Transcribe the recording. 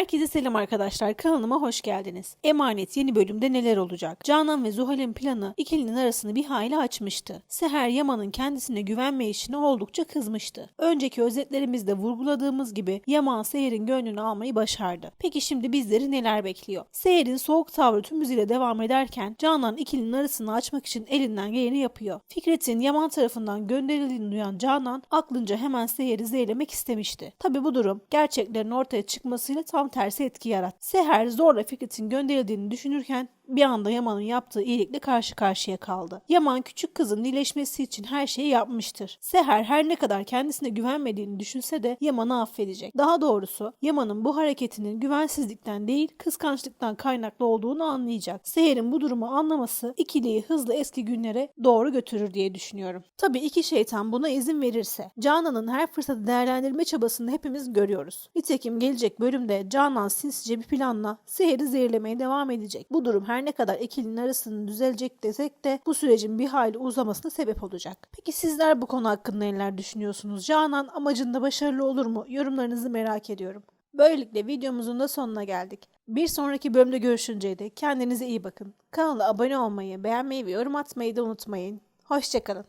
Herkese selam arkadaşlar. Kanalıma hoş geldiniz. Emanet yeni bölümde neler olacak? Canan ve Zuhal'in planı ikilinin arasını bir hayli açmıştı. Seher Yaman'ın kendisine güvenmeyişine oldukça kızmıştı. Önceki özetlerimizde vurguladığımız gibi Yaman Seher'in gönlünü almayı başardı. Peki şimdi bizleri neler bekliyor? Seher'in soğuk tavrı tüm devam ederken Canan ikilinin arasını açmak için elinden geleni yapıyor. Fikret'in Yaman tarafından gönderildiğini duyan Canan aklınca hemen Seher'i zehirlemek istemişti. Tabi bu durum gerçeklerin ortaya çıkmasıyla tam tersi etki yarattı. Seher zorla Fikret'in gönderildiğini düşünürken bir anda Yaman'ın yaptığı iyilikle karşı karşıya kaldı. Yaman küçük kızın iyileşmesi için her şeyi yapmıştır. Seher her ne kadar kendisine güvenmediğini düşünse de Yaman'ı affedecek. Daha doğrusu Yaman'ın bu hareketinin güvensizlikten değil kıskançlıktan kaynaklı olduğunu anlayacak. Seher'in bu durumu anlaması ikiliyi hızlı eski günlere doğru götürür diye düşünüyorum. Tabii iki şeytan buna izin verirse. Canan'ın her fırsatı değerlendirme çabasını hepimiz görüyoruz. Nitekim gelecek bölümde Canan sinsice bir planla Seher'i zehirlemeye devam edecek. Bu durum her ne kadar ikilinin arasının düzelecek desek de bu sürecin bir hayli uzamasına sebep olacak. Peki sizler bu konu hakkında neler düşünüyorsunuz? Canan amacında başarılı olur mu? Yorumlarınızı merak ediyorum. Böylelikle videomuzun da sonuna geldik. Bir sonraki bölümde görüşünceye dek kendinize iyi bakın. Kanala abone olmayı, beğenmeyi ve yorum atmayı da unutmayın. Hoşçakalın.